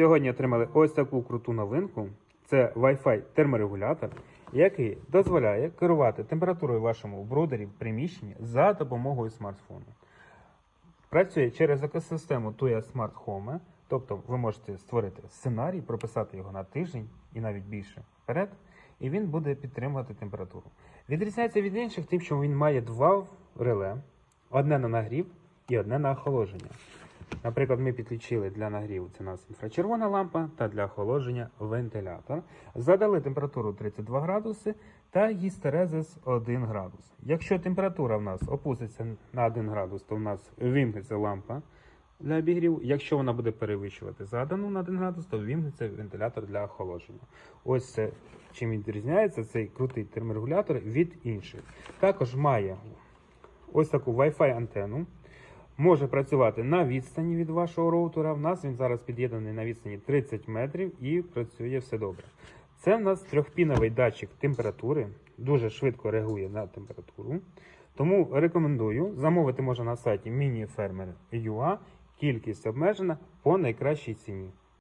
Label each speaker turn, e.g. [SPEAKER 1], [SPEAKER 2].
[SPEAKER 1] Сьогодні отримали ось таку круту новинку. Це Wi-Fi терморегулятор, який дозволяє керувати температурою вашому брудері в приміщенні за допомогою смартфону. Працює через екосистему Tuya Smart Home, тобто ви можете створити сценарій, прописати його на тиждень і навіть більше вперед, і він буде підтримувати температуру. Відрізняється від інших тим, що він має два реле: одне на нагрів і одне на охолодження. Наприклад, ми підключили для нагріву це у нас інфрачервона лампа та для охолодження вентилятор. Задали температуру 32 градуси та гістерезис 1 градус. Якщо температура в нас опуститься на 1 градус, то в нас вимкнеться лампа для обігріву. Якщо вона буде перевищувати задану на 1 градус, то вимкнеться вентилятор для охолодження. Ось це чим відрізняється цей крутий терморегулятор від інших. Також має ось таку Wi-Fi антенну. Може працювати на відстані від вашого роутера. В нас він зараз під'єднаний на відстані 30 метрів і працює все добре. Це в нас трьохпіновий датчик температури, дуже швидко реагує на температуру. Тому рекомендую замовити можна на сайті MiniFermer.ua. Кількість обмежена по найкращій ціні.